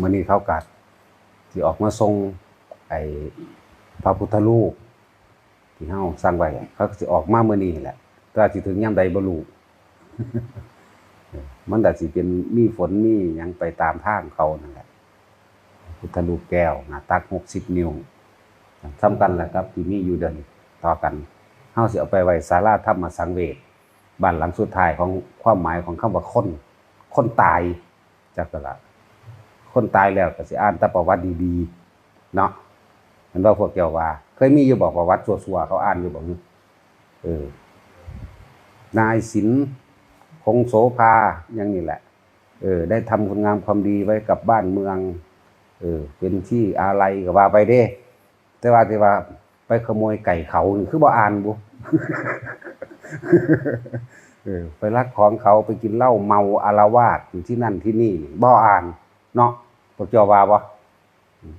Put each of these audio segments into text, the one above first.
มื้อนี้เขากัดสิออกมาทรงไอ้พระพุทธรูปที่เฮาสร้างไว้เขาก็สิออกมามื้อนี้แหละแต่ว่าสิถึงยามใดบ่รู้มันก็สิเป็นมีฝนมียังไปตามทางเขานั่นแหละพุทธรูปแก้วหน้าตัก60นิ้วสำคัญแหละครับ ที่มีอยู่เดินต่อกันเฮาสิเอาไปไว้ศาลาธรรมสังเวชบ้านหลังสุดท้ายของความหมายของคำว่าคนคนตายจักกะละ คนตายแล้วก็สิอ่านแต่ประวัติดีๆเนาะเห็นว่าพวกเจ้าว่า เคยมีอยู่บอกประวัติสัวๆเขาอ่านอยู่บอกเออนายศิลคงโสภาอย่างนี้แหละ เออ ได้ทำคุณงามความดีไว้กับบ้านเมือง เออ เป็นที่อะไรก็ว่าไปเด้ แต่ว่าที่ว่าไปขโมยไก่เขาคือบ่อ่านบุเออ ไปลักของเขาไปกินเหล้าเมาอารวาสอยู่ที่นั่นที่นี่บ่อ่าน เนาะ พวกเจ้าว่าบ่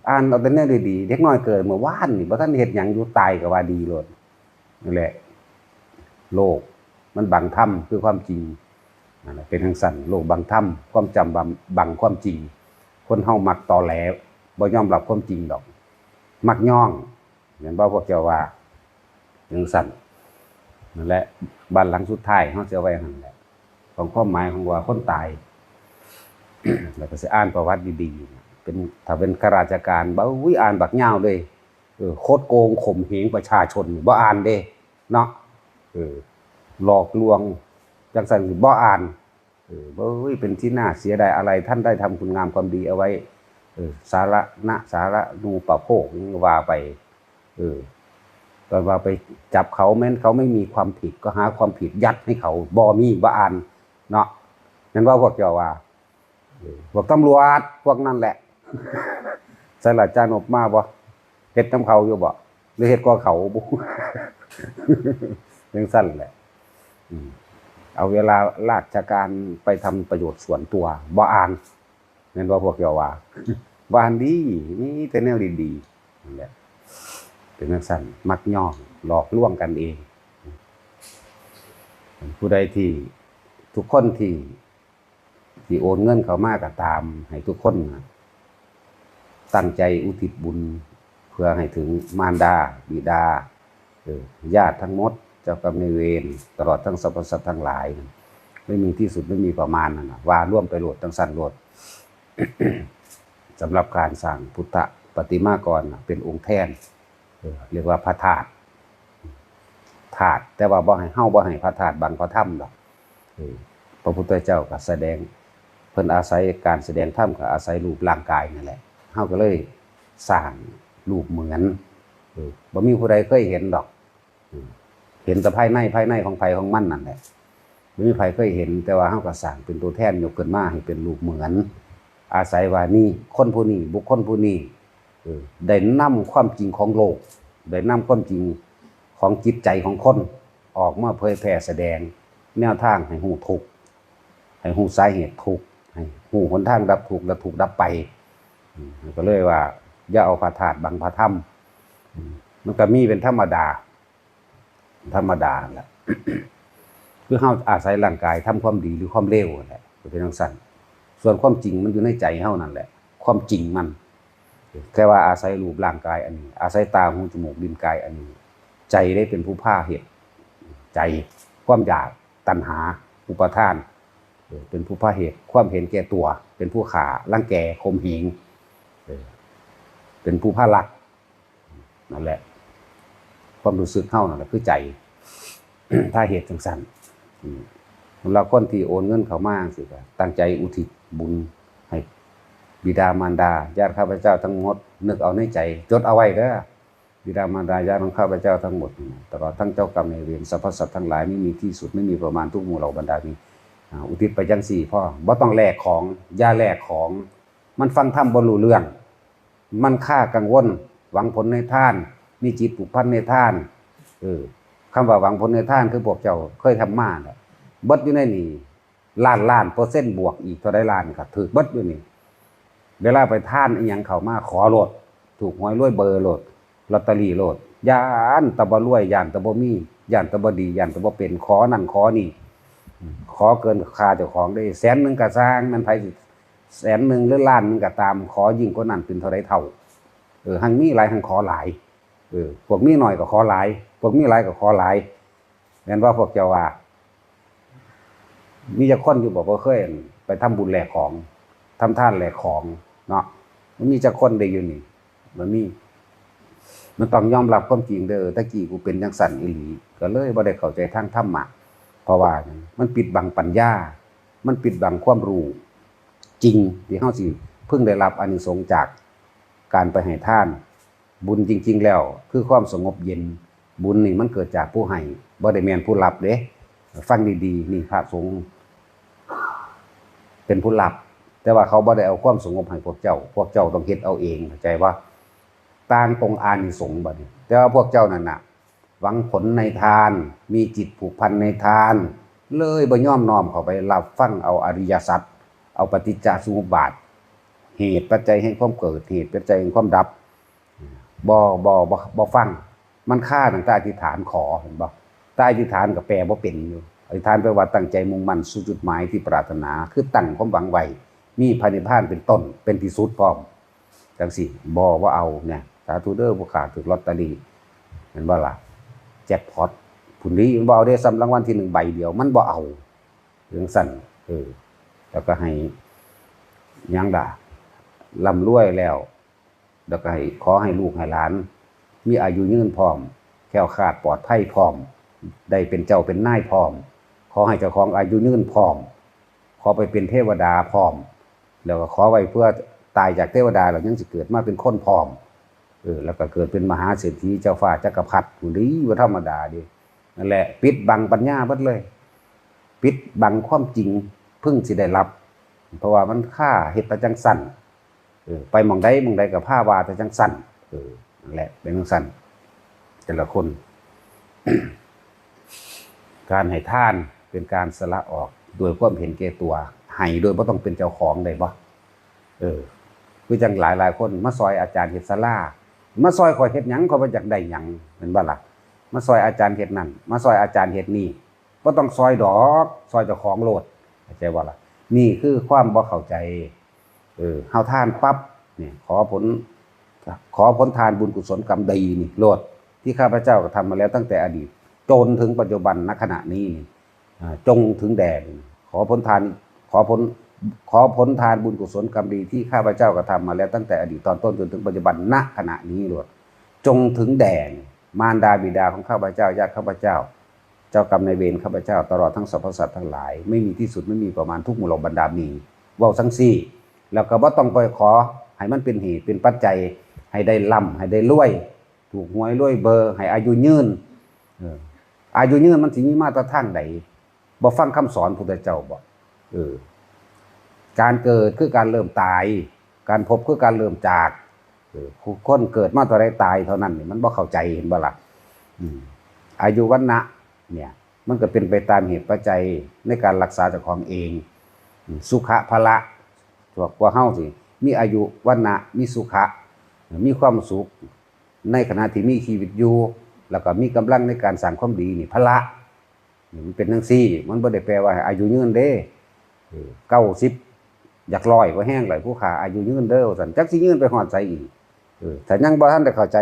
อ่านเอาแต่แนวดีๆเด็กน้อยเกิดเมื่อวานนี่บ่ทันเฮ็ดหยังอยู่ตายก็ว่าดีโลดนั่นแหละ โลก มันบังถ้ำคือความจริงนั่นแหละเป็นทางสั่นโลกบังถ้ำความจำบังบังความจริง คนเฮามักตอแหลบ่ยอมรับความจริงดอก มักย่องเห็นบ่พวกเจ้าว่าจังสั่นนั่นแหละบ้านหลังสุดท้ายเฮาสิเอาไว้หั่นแหละของความหมายของว่าคนตาย แล้วก็สิอ่านประวัติดีๆเป็นถ้าเป็นข้าราชการบ่อุ้ยอ่านบักยาเลยเออโคตรโกงข่มเหงประชาชนบ่อ่านเด้เนาะเออหลอกลวงจังสันบ่อ่านเออบ่เฮ้ยเป็นที่น่าเสียดายอะไรท่านได้ทำคุณงามความดีเอาไว้เออสาระนะสาระนูปะโภคว่าไปเออตอนว่าไปจับเขาแม้นเขาไม่มีความผิดก็หาความผิดยัดให้เขาบ่มีบ่อ่านเนาะนั่นว่าพวกเจ้าว่า พวกตำรวจพวกนั่นแหละใส่หละจานอบมาบ่เฮ็ดน้ำเขาอยู่บ่หรือเฮ็ดก็เขาบ่จังสั้นแหละเอาเวลาราชการไปทำประโยชน์ส่วนตัวบ่อ่านนั่นว่าพวกเยาว่าบ่อ่านดีนี่แต่แนวดีๆนั่นแหละเป็นนักสั่นมักย่องหลอกลวงกันเอง ผู้ใดที่ทุกคนที่ ที่โอนเงินเขามากก็ตาม ให้ทุกคนตั้งใจอุทิศบุญ เพื่อให้ถึงมารดา บิดาญาติทั้งหมด เจ้ากรรมนายเวรตลอดทั้งสรรพสัตว์ทั้งหลาย ไม่มีที่สุดไม่มีประมาณนั่นนะว่าร่วมไปโหลดทั้งสั้นโหลดสำหรับการสร้างพุทธปฏิมากรเป็นองค์แท่นเรียกว่าพระธาตุธาตุแต่ว่าบ่ให้เฮาบ่ให้พระธาตุบังพระถ้ำดอกพระพุทธเจ้าก็แสดง เพิ่นอาศัยการแสดงถ้ำก็อาศัยรูปร่างกายนั่นแหละเฮาก็เลยสร้างรูปเหมือนบ่มีผู้ใดเคยเห็นดอก เห็นแต่ภายในภายในของไผของมันนั่นแหละไม่มีไผเคยเห็น แต่ว่าเฮาก็สร้างเป็นตัวแทนยกขึ้นมาให้เป็นรูปเหมือน อาศัยว่านี่คนผู้นี้บุคคลผู้นี้เออได้นำความจริงของโลก ได้นำความจริงของจิตใจของคนออกมาเผยแผ่แสดง แนวทางให้ฮู้ทุกให้ฮู้สาเหตุทุก หูหนทางดับทุกและทุกดับไปก็เลยว่าอย่าเอาพระธาตุบังพระถ้ำมมันก็มีเป็นธรรมดา ธรรมดาแหละคือเฮาอาศัยร่างกายทำความดีหรือความเลวแหละเป็นจังซั่นส่วนความจริงมันอยู่ในใจเฮานั่นแหละ ความจริงมันแค่ว่าอาศัยรูปร่างกายอันนี้ อาศัยตาหูจมูกลิ้นกายอันนี้ ใจได้เป็นผู้ผ้าเหตุใจความอยากตัณหา อุปทาน เป็นผู้ผ้าเหตุความเห็นแก่ตัว เป็นผู้ขาร่างแก่ข่มเหงเป็นผู้ผ้าลักนั่นแหละ ความรู้สึกเข้านั่นแหละคือใจถ้าเหตุจังสันอืมสำหรับคนที่โอนเงินเขามากสิก็ตั้งใจอุทิศบุญให้บิดามารดาญาติข้าพเจ้าทั้งหมด นึกเอาในใจ จดเอาไว้เด้อบิดามารดาญาติของข้าพเจ้าทั้งหมดตลอดทั้งเจ้ากรรมในเวรสรรพสัตว์ทั้งหลายไม่มีที่สุดไม่มีประมาณทุกหมู่เหล่าบรรดามี อุทิศไปจังสี่พ่อบ่ต้องแลกของย่าแลกของ มันฟังธรรมบ่รู้เรื่อง มันค่ากังวล หวังผลในท่าน มีจิตผูกพันในท่านเออคำว่าหวังผลในท่านคือพวกเจ้าเคยทำมาแหละเบิดอยู่ในนี่ล้านล้านเปอร์เซ็นต์บวกอีกเท่าไดล้านครับถือเบิดอยู่นี่เวลาไปท่านอีหยังเขามาขอโลด ถูกหวยรวยเบอร์โลดลอตเตอรี่โลดยานตะบ่รวยยานตะบ่มียานตะบ่ดียานตะบ่เป็นขอนั่นขอนี่ ขอเกินค่าเจ้าของได้แสนหนึ่งก็สร้างมันไผสิแสนหนึ่งหรือล้านหนึ่งก็ตาม ขอยิ่งกว่านั้นเป็นเท่าไรเท่าเออหังมีหลายหังขอหลายเออพวกมีหน่อยก็ขอหลายพวกมีหลายก็ขอหลายแม่นว่าพวกเจ้าว่ามีจักคนอยู่บอกว่าเคยไปทำบุญแหลกของทำท่านแหลกของเนาะมันมีจักคนได้อยู่นี่มันมี มันต้องยอมรับความจริงเด้อตะกี้กูเป็นจังสั่นอีหลีก็เลยบ่ได้เข้าใจทางธรรมะ เพราะว่ามันปิดบังปัญญา มันปิดบังความรู้จริงที่เฮาสิเพิ่งได้รับอานิสงส์จากการไปให้ท่าน บุญจริง ๆ แล้ว คือความสงบเย็น บุญนี่มันเกิดจากผู้ให้บ่ได้แม่นผู้รับเด้ฟังดีๆนี่พระสงฆ์เป็นผู้รับ แต่ว่าเขาบ่ได้เอาความสงบให้พวกเจ้า พวกเจ้าต้องเฮ็ดเอาเองเข้าใจว่าต่างตรงอานิสงส์บัดนี้แต่ว่าพวกเจ้านั่นน่ะ หวังผลในทาน มีจิตผูกพันในทาน เลยบ่ยอมน้อมเข้าไปรับฟังเอาอริยสัจเอาปฏิจจสมุปบาท เหตุปัจจัยแห่งความเกิดเหตุปัจจัยแห่งความดับบ่บ่บ่บ่ฟัง มันค่าตั้งแต่อธิษฐานขอเห็นบ่ใต้อธิษฐานก็แปลบ่เป็นอยู่อธิษฐานแปลว่าตั้งใจมุ่งมั่นสู่จุดหมายที่ปรารถนาคือตั้งความหวังไว้มีพระนิพพานเป็นต้นเป็นที่สุดพร้อมจังสิบ่ว่าเอาเนี่ยสาธุเด้อผู้ขาถูกลอตเตอรี่เห็นบ่ล่ะ แจ็คพอตผู้นี้บ่เอาได้ซ้ำรางวัลที่หนึ่งใบเดียว มันบ่เอาเรื่องสั่นเออแล้วก็ให้ยังด่าร่ำรวยแล้ว แล้วก็ให้ขอให้ลูกให้หลาน มีอายุยืนพร้อม แค้วคลาดปลอดภัยพร้อม ได้เป็นเจ้าเป็นนายพร้อม ขอให้เจ้าของอายุยืนพร้อม ขอไปเป็นเทวดาพร้อม แล้วก็ขอไว้เพื่อตายจากเทวดาแล้วยังสิเกิดมาเป็นคนพร้อม เออแล้วก็เกิดเป็นมหาเศรษฐีเจ้าฟ้าจักรพรรดิผู้ดีว่าธรรมดาดินั่นแหละ ปิดบังปัญญาเบิดเลย ปิดบังความจริงพึ่งสิได้รับ เพราะว่ามันค่าเฮต่จังสันเออไปมองใดมองใดกับผ้าวาแต่จังสันเออนั่นแหละเป็นจังสันแต่ละคน การให้ท่านเป็นการสละออกโดยความเห็นแก่ตัวให้โดยบ่ต้องเป็นเจ้าของได้บ่เออ คือจังหลายหลายคนมาซอยอาจารย์เฮ็ดศาลา มาซอยข่อยเฮ็ดหยังเขาบ่อยากได้หยังเห็นบ่ล่ะมาซอยอาจารย์เฮ็ดนั่นมาซอยอาจารย์เฮ็ดนี่บ่ต้องซอยดอกซอยเจ้าของโลดเข้าใจบ่ล่ะนี่คือความบ่เข้าใจเออเฮาทานปั๊บเนี่ยขอผล ขอผลทานบุญกุศลกรรมดีนี่โลดที่ข้าพเจ้าก็ทำมาแล้วตั้งแต่อดีต จนถึงปัจจุบันณขณะนี้นี่จงถึงแดนขอผลทานขอผล ขอผลทานบุญกุศลกรรมดีที่ข้าพเจ้ากระทำมาแล้วตั้งแต่อดีตตอนต้นจนถึงปัจจุบันณขณะนี้โลดจงถึงแดนมารดาบิดาของข้าพเจ้าญาติข้าพเจ้า เจ้ากรรมนายเวรข้าพเจ้าตลอดทั้งสรรพสัตว์ทั้งหลาย ไม่มีที่สุดไม่มีประมาณทุกหมุลบรรดามีว้าทั้งสี่ แล้วก็บ่ต้องไปขอให้มันเป็นเหตุเป็นปัจจัยให้ได้ล่ำให้ได้รวย ถูกหวยรวยเบอร์ ให้อายุยืนอายุยืนมันสิมีมาตรฐานใดบ่ฟังคำสอนพุทธเจ้าบ่เออ การเกิดคือการเริ่มตาย การพบคือการเริ่มจากเออคนเกิดมาตอนใดตายเท่านั้นนี่มันบ่เข้าใจเห็นบ่ละอืมอายุวันนะเนี่ย มันก็เป็นไปตามเหตุปัจจัยในการรักษาเจ้าของเอง สุขะพละตัวกว่าเฮ้าสิมีอายุวันนะมีสุขะ มีความสุข ในขณะที่มีชีวิตอยู่แล้วก็มีกำลังในการสร้างความดีนี่พละมันเป็นจังซี่ มันบ่ได้แปลว่า อายุยืนเด้เก้าสิบ อยากลอยก็แห้งไหลผู้ขาอายุยืนเด้อสันจักสิยืนไปหอดใจอีกเออถ้ายังบ่ทันได้เข้าใจ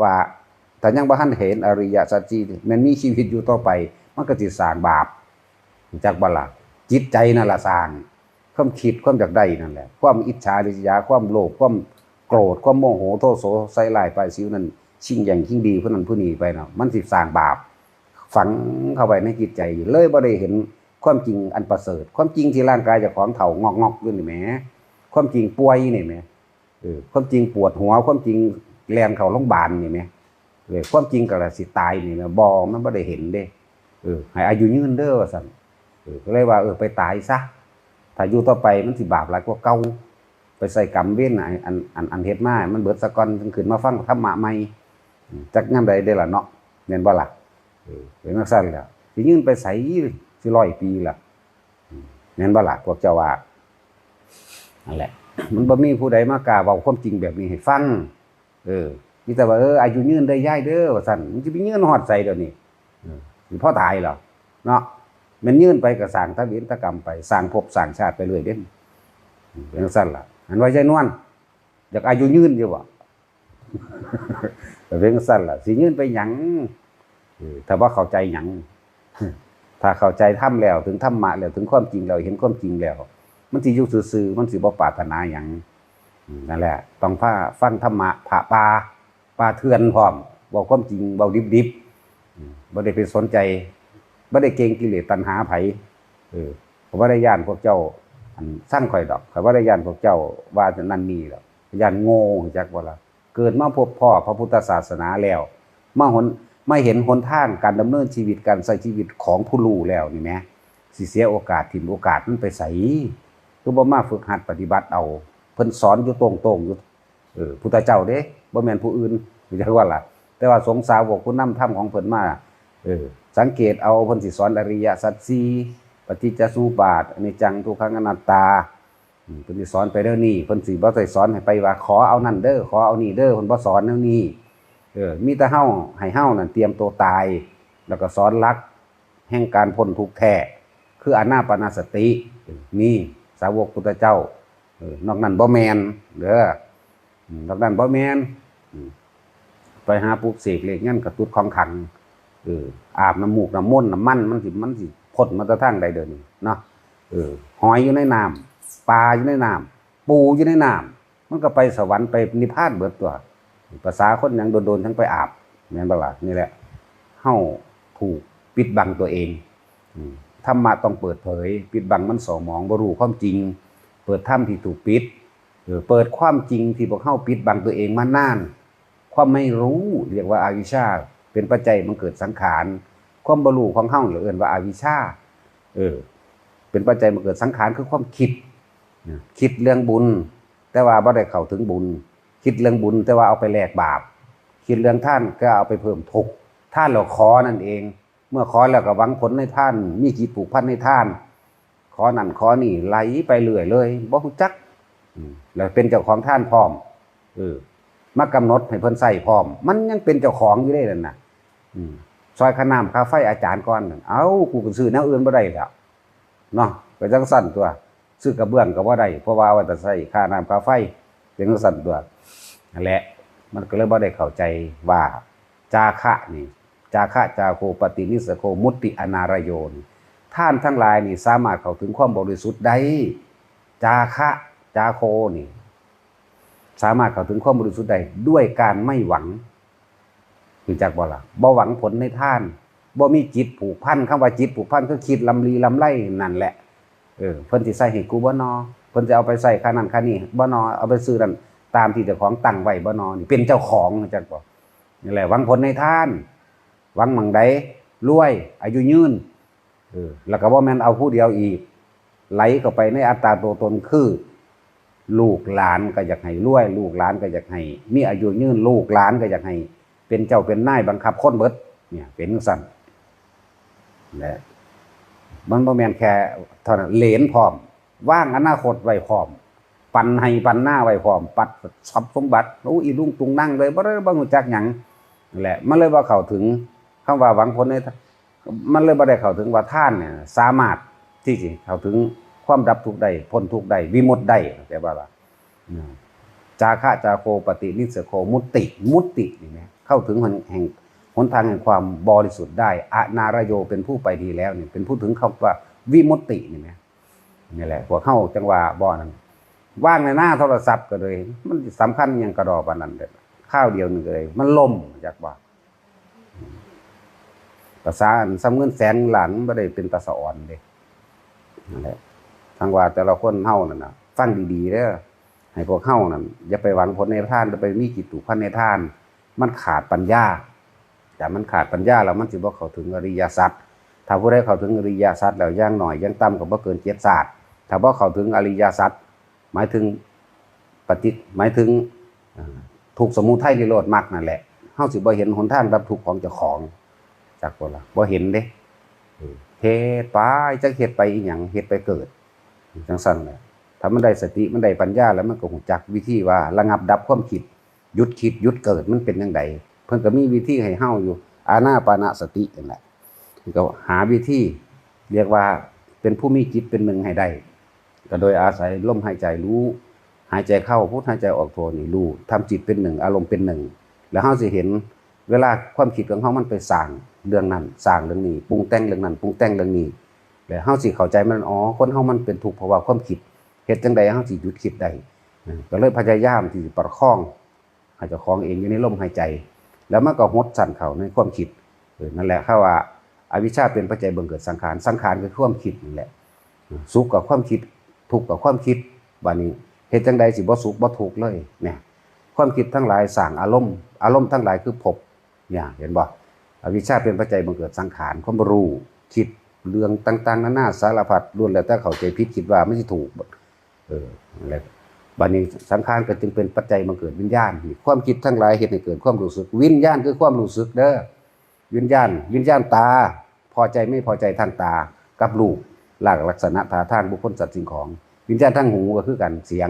ว่าถ้ายังบ่ทันเห็นอริยสัจจีมันมีชีวิตอยู่ต่อไปมันก็สิสร้างบาปจากบ่ล่ะจิตใจนั่นล่ะสร้างความคิดความอยากได้นั่นแหละความอิจฉาริษยาความโลภความโกรธความโมโหโทโสใส่ลายไปสิวนั่นชิงอย่างชิงดีผู้นั้นผู้นี้ไปเนาะมันสิสร้างบาป ฝังเข้าไปในจิตใจเลยบ่ได้เห็น ความจริงอันประเสริฐ ความจริงที่ร่างกายจะของเฒ่างอกงอกๆอยู่นี่แหมความจริงป่วยนี่แหมเออความจริงปวดหัว ความจริงแลนเข้าโรงพยาบาลนี่แหมเออความจริงก็ละสิตายนี่แหมบ่มันบ่ได้เห็นเด้เออให้อายุยืนเด้อว่าซั่นเออก็เลยว่าเออไปตายซะถ้าอยู่ต่อไปมันสิบาปหลายกว่าเก่าไปใส่กรรมเว้นอันอันอันเฮ็ดมามันเบิดซะก่อนจึงขึ้นมาฟังธรรมะใหม่จักยามใดได้ล่ะเนาะแม่นบ่ล่ะเออเป็นจังซั่นแล้วสิยืนไปไส สิร้อยปีละแม่นบ่ล่ะพวกเจ้าว่านั่นแหละ มันบ่มีผู้ใดมากล้าเว้าความจริงแบบนี้ให้ฟัง เออมีแต่ว่าเอออายุยืนได้ย่ายเด้อว่าซั่นมันสิไปยืนฮอดใส่เดี๋ยวนี้เออสิพ่อตายเหรอเนาะมันยืนไปกับสร้างทวินตกรรมไปสร้างภพสร้างชาติไปเรื่อยเด่นเป็นจังซั่นล่ะอันไว่าใจนวลอยากอายุยืนอยู่บ่เป็นจังซั่นล่ะสิยืนไปหยังถ้าว่าเข้าใจหยัง ถ้าเข้าใจธรรมแล้วถึงธรรมะแล้วถึงความจริงแล้วเห็นความจริงแล้ว มันสิอยู่ซื่อๆมันสิบ่ปรารถนาหยังนั่นแหละ ต้องพาฟังธรรมะพระปลาปลาเทือนพร้อมเว้าความจริงเว้าดิบๆอืมบ่ได้ไปสนใจบ่ได้เกงกิเลสตัณหาไผเออผมบ่ได้ย่านพวกเจ้าอันสร้างข่อยดอกข้อยบ่ได้ย่านพวกเจ้าว่าจะนั่นนี่หรอกย่านโง่จักบ่ละเกิดมาพบพ่อพระพุทธศาสนาแล้วมาหน ไม่เห็นหนทางการดำเนินชีวิตการใช้ชีวิตของผู้รู้แล้วนี่แหมสิเสียโอกาสถิ่มโอกาสมันไปใส่คือบ่มาฝึกหัดปฏิบัติเอาเพิ่นสอนอยู่ตรงๆอยู่เออพุทธเจ้าเด้บ่แม่นผู้อื่นรู้จักว่าล่ะ แต่ว่าสงสาวกผู้นำธรรมของเพิ่นมาเออสังเกตเอาเพิ่นสิสอนอริยสัจสี่ปฏิจจสุปบาทอนิจจังทุกขังอนัตตาเพิ่นสิสอนไปเด้อนี่เพิ่นสิบ่ได้สอนให้ไปว่าขอเอานั่นเด้อขอเอานี่เด้อเพิ่นบ่สอนแนวนี้ เออมีแต่เฮาให้เฮานั่นเตรียมตัวตาย แล้วก็สอนหลัก แห่งการพ้นทุกข์แท้คืออานาปนาสติ นี่สาวกพุทธเจ้าออนอกนั้นบ่แมนเด้ออืมนอกนั้นบ่แมนไปหาปลูกเสกเลขงั้นกระตุ้ดของขังเอออาบน้ำมูกน้ำมนต์น้ำมันมันสิมันสิพ่นมาตะทางใดเดินเนาะเออหอยอยู่ในน้ำปลาอยู่ในน้ำปูอยู่ในน้ำมันก็ไปสวรรค์ไปนิพพานเบิดตัว ภาษาคนยังโดนๆทั้งไปอาบแม่นบ่ล่ะนี่แหละเฮาถูกปิดบังตัวเองธรรมะต้องเปิดเผย ปิดบังมันสมองบ่รู้ความจริง เปิดถ้ำที่ถูกปิดเออเปิดความจริงที่พวกเฮาปิดบังตัวเองมานาน ความไม่รู้เรียกว่าอาวิชชา เป็นปัจจัยมันเกิดสังขาร ความบ่รู้ของเฮาหรือเอิ้นว่าอาวิชชา เออ เป็นปัจจัยมันเกิดสังขารคือความคิด คิดเรื่องบุญ แต่ว่าบ่ได้เข้าถึงบุญ คิดเรื่องบุญแต่ว่าเอาไปแลกบาป คิดเรื่องท่านก็เอาไปเพิ่มทุกข์ท่านเราขอนั่นเอง เมื่อขอแล้วก็หวังผลในท่าน มีจิตผูกพันในท่าน ขอนั่นขอนี่ไหลไปเรื่อยเลยบ่ฮู้จักแล้วเป็นเจ้าของท่านพร้อมเออมากำหนดให้เพิ่นใส่พร้อม มันยังเป็นเจ้าของอยู่ได้นั่นน่ะอซอยขนามคาไฟอาจารย์ก่อนเอ้ากูก็ซื้อแนวอื่นบ่ได้แล้วเนาะไปจังสั่นตัวซื้อกระเบื้องก็บ่ได้เพราะว่าว่าแต่ใส่ค่าน้ำค่าไฟ เป็นจังสั่นตัวนั่นแหละ มันก็เลยบ่ได้เข้าใจว่าจาคะนี่จาคะจาโคปฏินิสโคมุตติอนารโยนท่านทั้งหลายนี่สามารถเข้าถึงความบริสุทธิ์ได้ จาคะจาโคนี่ สามารถเข้าถึงความบริสุทธิ์ได้ด้วยการไม่หวังคือจักบ่ละบ่หวังผลในท่านบ่มีจิตผูกพันคำว่าจิตผูกพันคือคิดลำลีลำไรนั่นแหละเออเพิ่นสิใส่ให้กูบ่นอ เพิ่นจะเอาไปใส่ค่านั้นค่านี้บ่นอเอาไปซื้อนั่นตามที่เจ้าของตั้งไว้บ่นอนี่เป็นเจ้าของจักบ่นี่แหละหวังผลในท่านหวังมังใดรวย อายุยืนเออแล้วก็บ่แม่นเอาผู้เดียวอีก ไหลเข้าไปในอัตราตัวตนคือ ลูกหลานก็อยากให้รวย ลูกหลานก็อยากให้มีอายุยืนลูกหลานก็อยากให้ เป็นเจ้าเป็นนายบังคับคนเบิด เนี่ย เป็นจังซั่นและมันบ่แม่นแค่เท่านั้นเหลนพร้อม ว่างอนาคตไว้พร้อม ปันให้ปันหน้าไว้พร้อม ปัดทรัพย์สมบัติโอ้อีลุงตุงนั่งเลยบ่ได้บ่รู้จักหยังนั่นแหละ มันเลยบ่าเข้าถึงคำว่าหวังผลในมันเลยบ่ได้เข้าถึงว่าท่านเนี่ยสามารถที่สิเข้าถึงความดับทุกข์ได้พ้นทุกข์ได้วิมุตติได้แต่ว่าล่ะจาคะจาโคปฏินิสโคมุตติมุตตินี่แหมเข้าถึงแห่งแห่งหนทางแห่งความบริสุทธิ์ได้ อนารโยเป็นผู้ไปดีแล้วเนี่ยเป็นผู้ถึงเขาว่าวิมุตตินี่ไหม นี่แหละพวกเข้าจังหวะบ่อนั้นว่างในหน้าโทรศัพท์ก็เลย มันสำคัญอยังกระดอปานนั้นเด้อข้าวเดียวหนึ่งเลย มันล่มจากว่าภาษาอันซ้ำเงินแสนหลังไม่ได้เป็นตาสะอ่อนเด้นั่นแหละทางว่าแต่ละคนเฮานั่นนะฟังดีๆเด้อให้พวกเฮานั่นอย่าไปหวังผลในท่านอย่าไปมีจิจตถูกพันในท่าน มันขาดปัญญา แต่มันขาดปัญญาแล้วมันสิบ่เขาถึงอริยสัจถ้าผู้ใดเข้าถึงอริยสัจแล้วย่างหน่อยย่างต่ำก็บ่เกินเจ็ดศาสตร์ ถ้าบ่เข้าถึงอริยสัจหมายถึงปฏิหมายถึงเอ่อทุกสมุทัยนิโรธมรรคนั่นแหละเฮาสิบ่เห็นหนทางดับทุกข์ของเจ้าของจากบ่ล่ะบ่เห็นเด้เออเฮ็ดไปจักเฮ็ดไปอีหยังเฮ็ดไปเกิดจังซั่นแหละถ้ามันได้สติมันได้ปัญญาแล้วมันก็ฮู้จักวิธีว่าระงับดับความคิดหยุดคิดหยุดเกิดมันเป็นจังไดเพิ่นก็มีวิธีให้เฮาอยู่ อานาปานาสตินั่นแหละก็หาวิธีเรียกว่าเป็นผู้มีจิตเป็นหนึ่งให้ได้ ก็โดยอาศัยลมหายใจรู้ หายใจเข้าพุทหายใจออกโทนี่รู้ทำจิตเป็นหนึ่ง อารมณ์เป็นหนึ่ง แล้วเฮาสิเห็นเวลาความคิดของเฮามันไปสร้างเรื่องนั้นสร้างเรื่องนี้ปรุงแต่งเรื่องนั้นปรุงแต่งเรื่องนี้แล้วเฮาสิเข้าใจมันอ๋อคนเฮามันเป็นทุกเพราะว่าความคิดเฮ็ดจังใดเฮาสิหยุดคิดได้ก็เลยพยายามที่จะประคองให้เจ้าของเองอยู่ในลมหายใจ แล้วมันก็หดสั่นเขาในความคิดนั่นแหละเขาว่าอวิชชาเป็นปัจจัยบังเกิดสังขารสังขารคือความคิดนี่แหละสุขกับความคิด ทุกข์กับความคิดบัดนี้เฮ็ดจังใดสิบ่สุขบ่ทุกข์เลยเนี่ยความคิดทั้งหลายสั่งอารมณ์อารมณ์ทั้งหลายคือภพเนี่ยเห็นบ่อวิชชาเป็นปัจจัยบังเกิดสังขารความรู้คิดเรื่องต่าง ๆนานาสารพัดล้วนแล้วแต่เข้าใจผิดคิดว่าไม่ใช่ถูกเออนั่นแหละบัดนี้สังขารก็จึงเป็นปัจจัยบังเกิดวิญญาณความคิดทั้งหลายเฮ็ดให้เกิดความรู้สึก วิญญาณคือความรู้สึกเด้อวิญญาณ วิญญาณตา พอใจไม่พอใจทางตากับรูป หลักลักษณะท่าทางบุคคลสัตว์สิ่งของ วิญญาณทางหูก็คือกันเสียง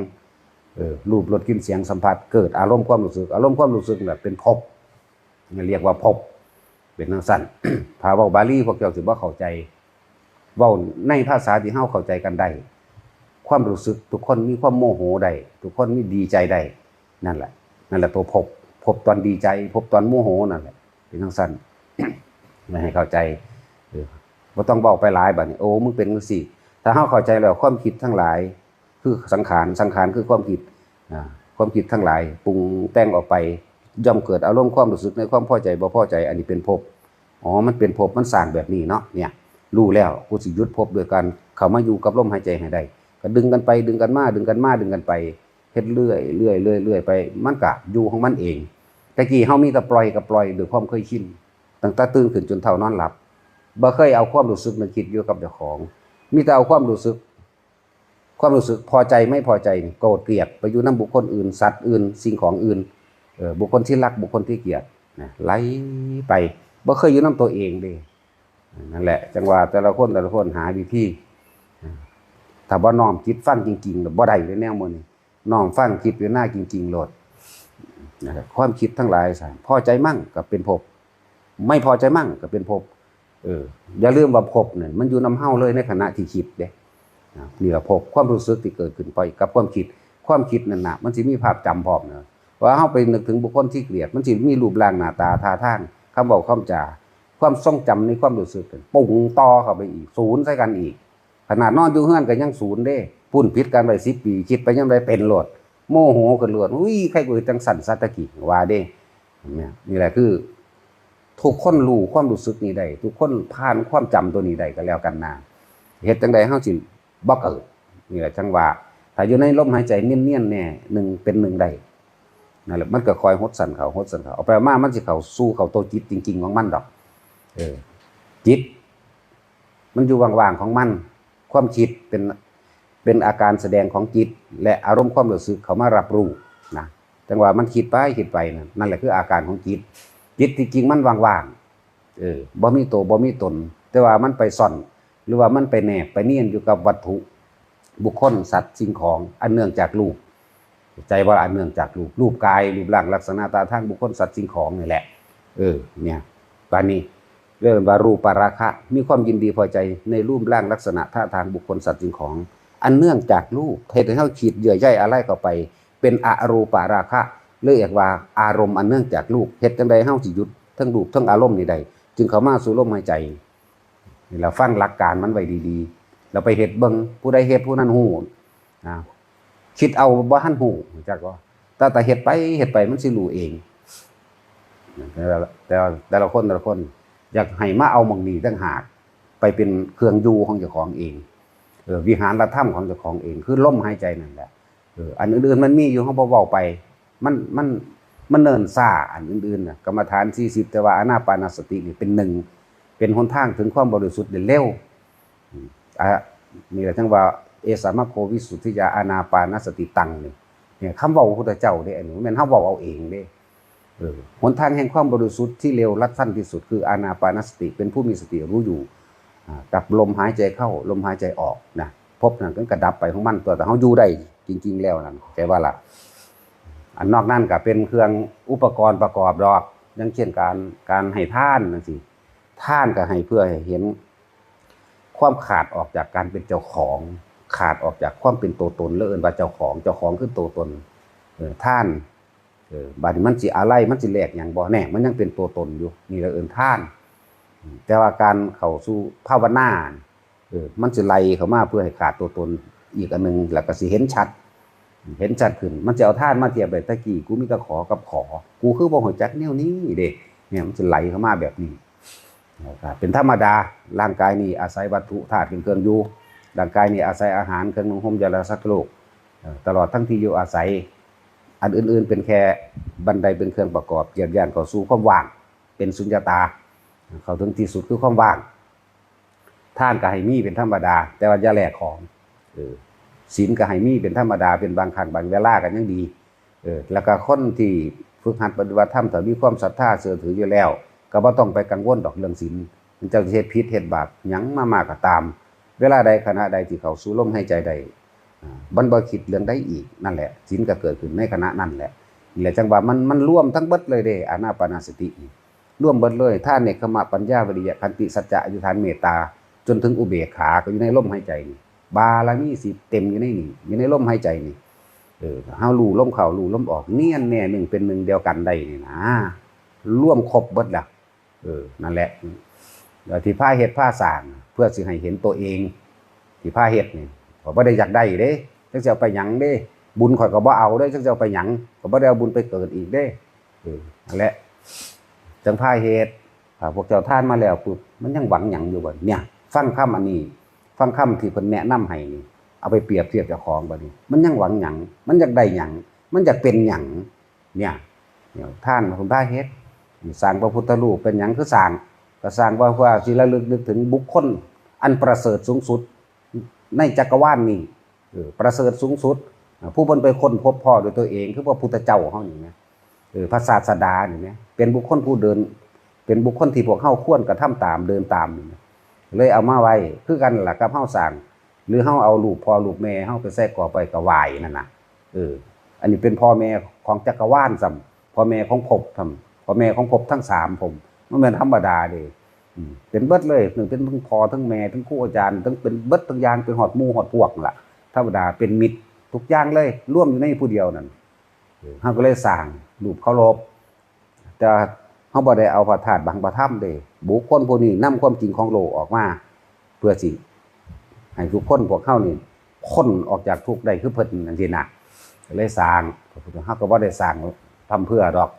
เออรูปรสกลิ่นเสียงสัมผัสเกิดอารมณ์ความรู้สึก อารมณ์ความรู้สึกแบบเป็นภพเรียกว่าภพเป็นทางสั้นถ้าเว้าบาลีพวกเจ้าสิบ่าเข้าใจเว้าในภาษาที่เฮาเข้าใจกันได้ความรู้สึกทุกคนมีความโมโหได้ทุกคนมีดีใจได้นั่นแหละ นั่นแหละตัวพภพบตอนดีใจภพตอนโมโหนั่นแหละเป็นทางสั้นไม่ให้เข้าใจ บ่ต้องเว้าไปหลายบัดนี้โอ้มึงเป็นจังซี่ถ้าเฮาเข้าใจแล้วความคิดทั้งหลาย คือสังขารสังขารคือความคิดความคิดทั้งหลายปรุงแต่งออกไปย่อมเกิดอารมณ์ความรู้สึกในความพอใจบ่พอใจ อันนี้เป็นภพอ๋อมันเป็นภพมันสร้างแบบนี้เนาะเนี่ยรู้แล้วกูสิยุดภพโดยการเข้ามาอยู่กับลมหายใจให้ได้ก็ดึงกันไปดึงกันมาดึงกันมาดึงกันไปเฮ็ดเรื่อยเรื่อยเรื่อยเรื่อยไป มันก็อยู่ของมันเองตะกี้เฮามีแต่ปล่อยกับปล่อยโดยความเคยชินตั้งแต่ตื่นขึ้นจนเท่านอนหลับ บ่เคยเอาความรู้สึกมาคิดอยู่กับเจ้าของ มีแต่เอาความรู้สึก ความรู้สึกพอใจไม่พอใจโกรธเกลียดไปอยู่น้ำบุคคลอื่น สัตว์อื่น สิ่งของอื่นเออบุคคลที่รักบุคคลที่เกลียดไหลไปบ่เคยอยู่น้ำตัวเองเด้นั่นแหละ จังหวะแต่ละคนแต่ละคนหาวิธีถ้าบ่น้อมคิดฟังจริงๆบ่ได้เลยแนวมือนี้น้อมฟังคิดอยู่หน้าจริงๆโหลดนะครับความคิดทั้งหลายสพอใจมั่งก็เป็นภพไม่พอใจมั่งก็เป็นภพ เอออย่าลืมว่าภพเนี่ยมันอยู่นำเฮาเลยในขณะที่คิดเด้นะนี่ละพบความรู้สึกที่เกิดขึ้นไปกับความคิด ความคิดนั่นน่ะมันสิมีภาพจำพร้อมเนะว่าเฮาไปนึกถึงบุคคลที่เกลียด มันสิมีรูปร่างหน้าตาท่าทางคำบอกคำจาความทรงจำในความรู้สึกกันปุ่งต่อเข้าไปอีกศูนย์ใส่กันอีก ขนาดนอนอยู่เฮือนก็ยังศูนย์เด้พุ่นผิดกันไป10ปี คิดไปยังไดเป็นโลด โมโหกันโลดอุ้ยใครกูจังสั่นสัตะกี้ว่าเด้นี่แหละคือ ทุกคนรู้ความรู้สึกนี้ได้ทุกคนผ่านความจำตัวนี้ได้ก็แล้วกันนะเฮ็ดจังไดเฮาสิบ่เกิดนี่แหละจังว่าถ้าอยู่ในลมหายใจเนียนๆแน่หนึ่งเป็นหนึ่งได้นั่นแหละมันก็คอยหดสั่นเขาหดสั่นเขาเอาไปเอามามันสิเข้าสู้เขาตัวจิตจริง ๆ ของมันดอก เออ จิต มันอยู่ว่างๆของมัน ความคิดเป็นเป็นอาการแสดงของจิต และอารมณ์ความรู้สึกเขามารับรู้นะจังหวะมันคิดไปคิดไปนั่นแหละคืออาการของจิต จิตที่จริงมันว่างๆเออบ่มีตัวบ่มีตน แต่ว่ามันไปซ่อน หรือว่ามันไปแนบไปเนียนอยู่กับวัตถุบุคคลสัตว์สิ่งของอันเนื่องจากรูป ใจว่าอันเนื่องจากรูปรูปกายรูปร่างลักษณะตาทางบุคคลสัตว์สิ่งของนี่แหละ เออ เนี่ยปานนี้เรื่องว่ารูปาราคะ มีความยินดีพอใจในรูปร่างลักษณะท่าทางบุคคลสัตว์สิ่งของ อันเนื่องจากรูปเทศให้เฮาขีดเยื่อใยอะไรเข้าไป เป็นอรูปาราคะ เรียกว่าอารมณ์อันเนื่องจากรูปเฮ็ดจังใดเฮาสิหยุดทั้งรูปทั้งอารมณ์นี่ใดจึงเข้ามาสู่ลมหายใจนี่เราฟังหลักการมันไว้ดีๆ เราไปเฮ็ดเบิ่งผู้ใดเฮ็ดผู้นั้นฮู้อ่าคิดเอาบ่ทันฮู้จักว่าแต่แต่เฮ็ดไปเฮ็ดไปมันสิรู้เองแต่แต่ละแต่ละคนแต่ละคน อยากให้มาเอามองนี้ต่างหากไปเป็นเครื่องยูของเจ้าของเองเออวิหารธรรมของเจ้าของเอง คือลมหายใจนั่นแหละเอออันอื่นๆมันมีอยู่เฮาบ่เว้าไป มันมันมันเนินซาอันอื่นๆนะกรรมฐาน 40 แต่ว่าอนาปานสตินี่เป็นหนึ่งเป็นหนทางถึงความบริสุทธิ์ได้เร็วอะนี่แหละทั้งว่าเอสามะโควิสุทธิยาอนาปานสติตังนี่เนี่ยคำว้าพระพุทธเจ้าเด้อันนี้ม่นเฮาเว้าเอาเองเด้เออหนทางแห่งความบริสุทธิ์ที่เร็วรัดสั้นที่สุดคืออานาปานสติ เป็นผู้มีสติรู้อยู่กับลมหายใจเข้าลมหายใจออกนะพบนั้นก็กระดับไปของมันตัวแต่เฮาอยู่ได้จริง ๆ แล้วนั่นใจว่าล่ะ อันนอกนั้นก็เป็นเครื่องอุปกรณ์ประกอบดอกอย่างเช่นการการให้ท่านนั่นสิท่านก็ให้เพื่อให้เห็น ความขาดออกจากการเป็นเจ้าของ ขาดออกจากความเป็นตัวตนแล้วเอิ้นว่าเจ้าของ เจ้าของคือตัวตนท่านบาดนี้มันสิอะไรมันสิแหลกหยังบ่แน่มันยังเป็นตัวตนอยู่นี่เราเอิ้นท่าน แต่ว่าการเข้าสู่ภาวนาเออมันสิไล่เข้ามาเพื่อให้ขาดตัวตนอีกอันหนึงแล้วก็สิเห็นชัด เห็นชัดขึ้น มันจะเอาท่านมาเทียบแบบตะกี้กูมีต่ขอกับขอ กูคือบ่ฮู้จักแนวนี้เด้เนี่ยมันสิไหลเข้ามาแบบนี้นะครับเป็นธรรมดาร่างกายนี่อาศัยวัตถุธาตุเป็นเครื่องอยู่ร่างกายนี่อาศัยอาหารเครื่องนุ่งห่มยาละสักโลกตลอดทั้งที่อยู่อาศัย อันอื่น ๆ เป็นแค่บันไดเป็นเครื่องประกอบเกียรติยานเข้าสู่ความว่าง เป็นสุญญตา เขาถึงที่สุดคือความว่างท่านก็ให้มีเป็นธรรมดา แต่ว่าอย่าแลกของเออ ศีลก็ให้มีเป็นธรรมดาเป็นบางครั้งบางเวลากันยังดีเออแล้วก็คนที่ฝึกหัดปฏิบัติธรรมถ้ามีความศรัทธาเสื่อถืออยู่แล้ว ก็บ่ต้องไปกังวลดอกเรื่องศีลมันเจ้าสิเฮ็ดผิดเฮ็ดบาปหยังมามากก็ตาม เวลาใดขณะใดที่เขาสู่ลมหายใจใดบันบคิดเรื่องใดอีกนั่นแหละศีลก็เกิดขึ้นในขณะนั้นแหละนี่แหละจังว่ามันมันรวมทั้งเบิดเลยเด้อานาปานสติร่วมเบิดเลยท่านเนกขมะปัญญาวิริยะคันติสัจจะอยุทานเมตตา จนถึงอุเบกขาก็อยู่ในลมหายใจนี่ บารมีสิเต็มอยู่ในนี่อยู่ในลมหายใจนี่เออเฮารู้ลมเข้ารู้ลมออกเนียนแน่หนึ่งเป็นหนึ่งเดียวกันได้นี่นะร่วมครบเบิดละเออนั่นแหละแล้วที่พาเฮ็ดพาสางเพื่อสิให้เห็นตัวเอง ที่พาเฮ็ดนี่ก็บ่ได้อยากได้เด้จักจะเอาไปหยังเด้ บุญข่อยก็บ่เอาเด้จักจะเอาไปหยังก็บ่ได้เอาบุญไปเกิดอีกเด้เออนั่นแหละจังพาเหตุถ้าพวกเจ้าท่านมาแล้วปุ๊บมันยังหวังหยังอยู่บ่เนี่ยฟังคำอันนี้ ฟังคำที่เพิ่นแนะนำให้นี่เอาไปเปรียบเทียบเจ้าของบัดนี้มันยังหวังหยังมันอยากได้หยังมันอยากเป็นหยังเนี่ยเนี่ยท่านคุณพาเฮ็ดสร้างพระพุทธรูปเป็นหยังคือสร้างก็สร้างว่าว่าสิระลึกนึกถึงบุคคล อันประเสริฐสูงสุด ในจักรวาลนี้เออประเสริฐสูงสุด ผู้เพิ่นไปค้นพบพ่อโดยตัวเองคือพระพุทธเจ้าเฮานี่นะเออพระศาสดานี่นะเป็นบุคคลผู้เดิน เป็นบุคคลที่พวกเฮาควรกระทำตามเดินตามนี่นะ เลยเอามาไว้คือกันล่ะกับเฮาสร้างหรือเฮาเอาลูกพ่อลูกแม่เฮาไปใส่ก่อไปกระวายนั่นน่ะเออ อันนี้เป็นพ่อแม่ของจักรวาลซ้ำพ่อแม่ของภพทำพ่อแม่ของภพทั้งสามผมมันเป็นธรรมดาเด้อืมเป็นเบิดเลยหนึ่งเป็นทั้งพ่อทั้งแม่ทั้งครูอาจารย์ทั้งเป็นเบิดทั้งยางเป็นหอดมูหอดพวกล่ะธรรมดาเป็นมิตรทุกอย่างเลยร่วมอยู่ในผู้เดียวนั่นเฮาก็เลยสร้างรูปเคารพแต่เฮาบ่ได้เอาพระธาตุบังประทับเด้ บุคคลผู้นี้นำความจริงของโลกออกมา เพื่อสิให้ทุกคนพวกเฮานี่พ้นออกจากทุกได้คือเพิ่นจังซี่นะก็เลยสร้างพระพุทธเฮาก็บ่ได้สร้างทำเพื่อดอก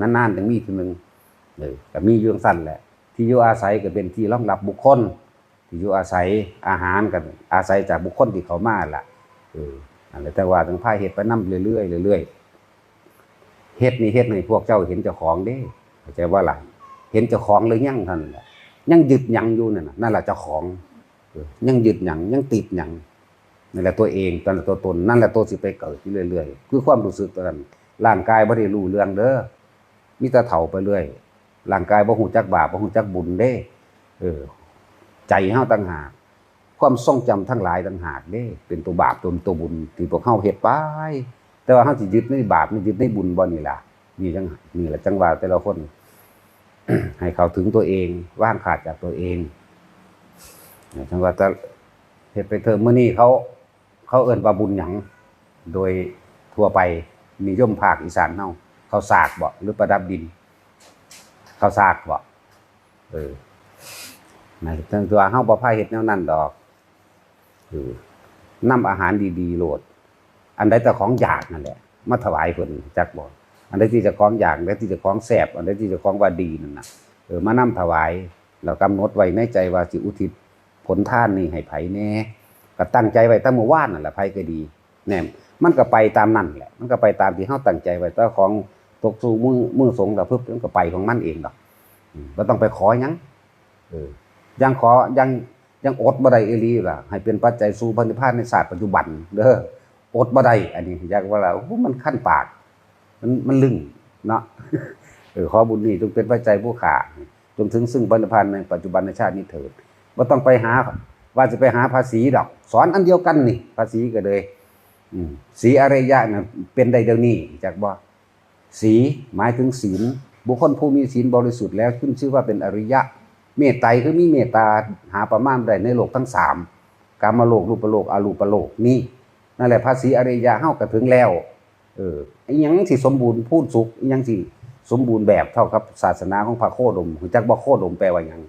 นานๆจังมีทีนึงเออก็มีอยู่จังซั่นแหละ ที่อยู่อาศัยก็เป็นที่รองรับบุคคล ที่อยู่อาศัยอาหารกันอาศัยจากบุคคลที่เขามาล่ะเอออันนี้แต่ว่าถึงพาเฮ็ดไปนํเรื่อยๆเรื่อยๆเฮ็ดนี่เฮ็ดให้พวกเจ้าเห็นเจ้าของเด้เข้าใจว่าล่ะ เห็นเจ้าของหรือยังท่านยังยึดยังอยู่นั่นน่ะนั่นแหละเจ้าของเออยังยึดยังยังติดยังนั่นแหละตัวเองนั่นแหละตัวตนนั่นแหละตัวสิไปเกิดอยู่เรื่อยๆคือความรู้สึกตัวนั้นร่างกายบ่ได้รู้เรื่องเด้อมีแต่เฒ่าไปเรื่อยร่างกายบ่ฮู้จักบาปบ่ฮู้จักบุญเด้ เออ ใจเฮาต่างหากความทรงจำทั้งหลายต่างหากเด้ เป็นตัวบาปตัวตัวบุญที่พวกเฮาเฮ็ดไปแต่ว่าเฮาสิยึดในบาปนี่ยึดในบุญบ่นี่ล่ะนี่จังนี่แหละจังว่าแต่ละคน ให้เขาถึงตัวเอง ว่างขาดจากตัวเองจังว่าแต่เฮ็ดไปเถอะมื้อนี้เขา เขาเอิ้นว่าบุญหยังโดยทั่วไปนิยมภาคอีสานเฮาเขาสากบ่หรือประดับดิน เขาสากบ่เออนะจังตัวเฮาบ่พาเฮ็ดแนวนั้นดอกคือนำอาหารดีๆโหลด อันใดแต่ของอยากนั่นแหละ มาถวายเพิ่นจักบ่ อันใดที่จะของอยากอันใดที่จะของแซ่บอันใดที่จะของว่าดีนั่นนะเออมานำถวายแล้วกำหนดไว้ในใจว่าสิอุทิศผลท่านนี่ให้ไผแน่ก็ตั้งใจไว้ตั้งเมื่อวานนั่นแหละไผก็ดีแน่มันก็ไปตามนั่นแหละ มันก็ไปตามที่เฮาตั้งใจไว้แต่ของตกสู่มือมือสงฆ์แล้วปึ๊บมันก็ไปของมันเองดอกอืมบ่ต้องไปขอยังเออยังขอยังยังอดบ่ได้อีหลีล่ะ ให้เป็นปัจจัยสู่พันธิพานในศาสตร์ปัจจุบัน เด้ออดบ่ได้อันนี้อยากว่าล่ะมันขั้นปาก มันมันลึงเนาะเออขอบุญนี้จงเป็นปัจจัยผู้ขาจงถึงซึ่งพันธิพานในปัจจุบันในชาตินี้เถิดบ่ต้องไปหา ว่าจะไปหาภาษีดอก สอนอันเดียวกันนี่ ภาษีก็เลยสีอริยะน่ะเป็นได้เดี๋ยวนี้จากบ่สีหมายถึงศีล บุคคลผู้มีศีลบริสุทธิ์แล้วขึ้นชื่อว่าเป็นอริยะ เมตไตรคือมีเมตตาหาประมาณได้ในโลกทั้งสามกามโลกรูปโลกอรูปโลกนี่นั่นแหละภาษีอริยะเฮาก็ถึงแล้ว เอออีหยังสิสมบูรณ์พูดสุขอีหยังสิสมบูรณ์แบบเท่ากับศาสนาของพระโคดมรู้จักบ่โคดมแปลว่ายัง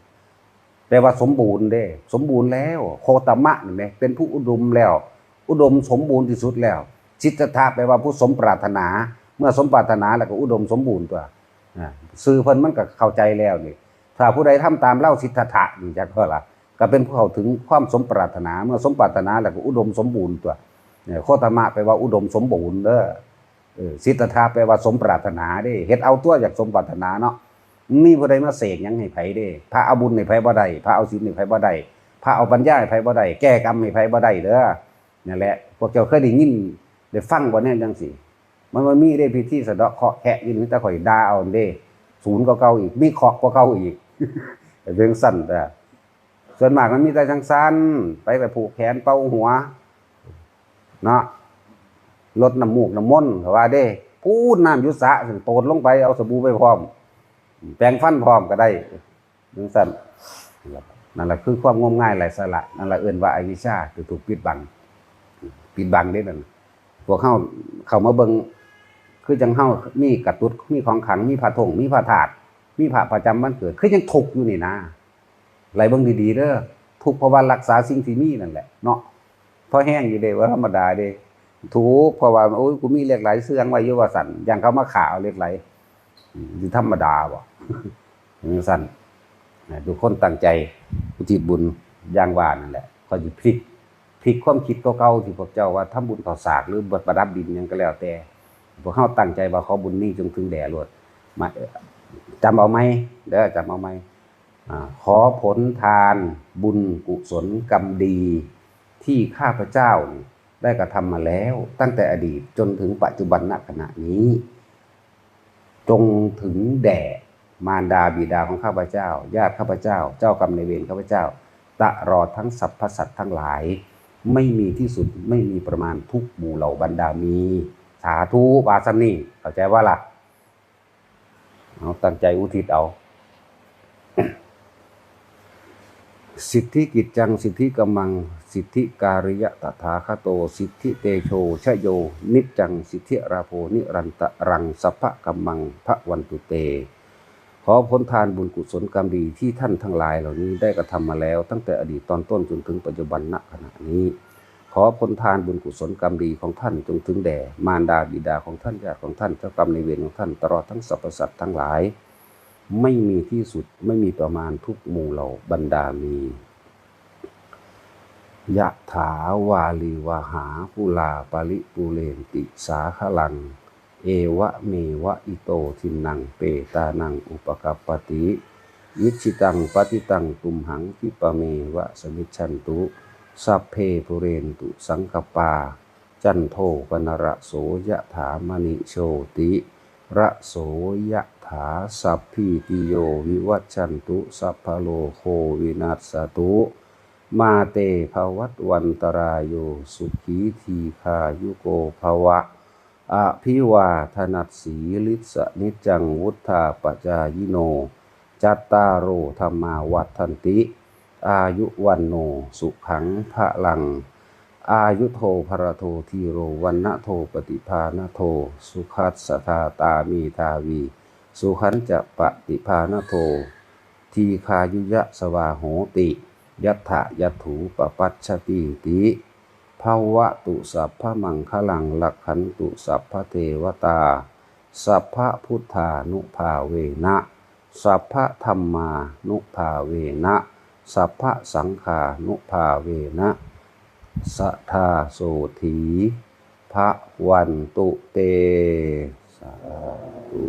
แปลว่าสมบูรณ์เด้ สมบูรณ์แล้ว โคตมะนี่แหมเป็นผู้อุดมแล้ว อุดมสมบูรณ์ที่สุดแล้ว จิตตะแปลว่าผู้สมปรารถนา เมื่อสมปรารถนาแล้วก็อุดมสมบูรณ์ตัวอ่าสื่อเพิ่นมันก็เข้าใจแล้วนี่ถ้าผู้ใดทำตามเล่าสิทธัตถะนี่จักเท่าล่ะก็เป็นผู้เข้าถึงความสมปรารถนา เมื่อสมปรารถนาแล้วก็อุดมสมบูรณ์ตัวเนี่ยโคตมะแปลว่าอุดมสมบูรณ์เด้อ สิทธัตถะแปลว่าสมปรารถนาเด้เฮ็ดเอาตัวอยากสมปรารถนาเนาะมีผู้ใดมาเสกยังให้ไผเด้พระเอาบุญให้ไผบ่ได้พระเอาศีลให้ไผบ่ได้พระเอาปัญญาให้ไผบ่ได้แก้กรรมให้ไผบ่ได้เด้อนั่นแหละพวกเจ้าเคยได้ยินได้ฟังบ่แน่จังซี่มันมันมีได้พิธีสะเดาะเคาะแคะอยู่นี่แต่ข่อยด่าเอาเด้ศูนย์ก็เก่าอีกมีเคาะห์ก็เก่าอีกเรื่องสั้นแต่ส่วนมากมันมีแต่จังสั้นไปแต่ผูกแขนเป่าหัวเนาะ ลดน้ำมูกน้ำมนต์เขาว่าเด้พูดน้ำยุสะถึงโตดลงไปเอาสบู่ไปพร้อม แปรงฟันพร้อมก็ได้เรื่งสั้นนั่นแหละคือความงมง่ายหลายสละนั่นแหละเอื่นว่าอวิชาคือถูกปิดบัง ปิดบังได้นั่นพวกเข้าเข้ามาเบิงคือจังเฮามีกระตุดมีของขังมีผ้าถงมีผ้าถาด มีผ้าประจำวันเกิด คือยังทุกอยู่นี่นะไหลเบิงดีๆเด้อทุกเพราะว่ารักษาสิ่งที่มีนั่นแหละเนาะพอแห้งอยู่เด้ว่าธรรมดาเด้ ทุกเพราะว่าโอ้ยกูมีเหล็กไหลเสื่องไว้ยู่ว่าสั่นอย่างเขามาขาเอาเหล็กไหลอยู่ธรรมดาบ่อืมสั่นนะทุกคนตั้งใจอุทิศบุญอย่างว่านั่นแหละก็สิพลิกพลิกความคิดเก่าๆที่พวกเจ้าว่าทำบุญต่อสากหรือบทประดับดินยังก็แล้วแต่พวกเขาตั้งใจว่าเขาบุญนี้จงถึงแด่รวดมาจำเอาไหมเด้อจำเอาไหมขอผลทานบุญกุศลกรรมดีที่ข้าพเจ้า ได้กระทำมาแล้ว ตั้งแต่อดีตจนถึงปัจจุบันณขณะนี้ จงถึงแด่มารดาบิดาของข้าพเจ้า ญาติข้าพเจ้า เจ้ากรรมในเวรข้าพเจ้าตลอทั้งสรรพสัตว์ทั้งหลาย ไม่มีที่สุดไม่มีประมาณทุกหมู่เหล่าบรรดามี สาธุบาสมนี่เข้าใจว่าล่ะเอาตั้งใจอุทิศเอา สิทธิกิจจังสิทธิกำมัง สิทธิการิยะตถาคโต สิทธิเตโชชโย นิจจัง สิทธิราโพนิรันตะรังสัพพะกำมังพระวันตุเต ขอผลทานบุญกุศลกรรมดีที่ท่านทั้งหลายเหล่านี้ได้กระทำมาแล้ว ตั้งแต่อดีตตอนต้นจนถึงปัจจุบันณขณะนี้ ขอผลทานบุญกุศลกรรมดีของท่านจงถึงแด่มารดาบิดาของท่านญาติของท่านเจ้ากรรมในายเวรของท่านตลอดทั้งสรรพสัตว์ทั้งหลาย ไม่มีที่สุดไม่มีประมาณทุกหมู่เหล่าบรรดามียะถาวาลีวาหาปุลาปริปุเรนติสาขลัง เอวะเมวะอิโตทินังเปตานังอุปกัปปติยิชิตังปฏิตังตุมหังคิปะเมวะสมิจฉันตุสัพเพปุเรนตุสังกปา จันโทปนระโสยะถามณิโชติ ระโสยะ ถาสัพพิติโยวิวัชชันตุ สัพพโลโควินัสตุ มาเตภวัตวันตรายโยสุขีทีคายุโกภวะอภิวาธนัสสีลิสนิจังวุธาปจายโน จัตตารโอธรรมาวัฏันติ อายุวันโนสุขังพระลัง อายุโทภรโททีโรวันนะโทปฏิภาณโท สุขัสสทาตามีทาวี สุขันจะปฏิภาณโท ทีคายุยะสวาโหติ ยัตถะยัตถูปปัชชติติภาวะตุสัพพะมังคลังลักขันตุสัพพะเทวตา สัพพะพุทธานุภาเวนะ สัพพะธรรมานุภาเวนะ สัพพะสังขานุภาเวนะสัทธาโสธีพระวันตุเต สาธุ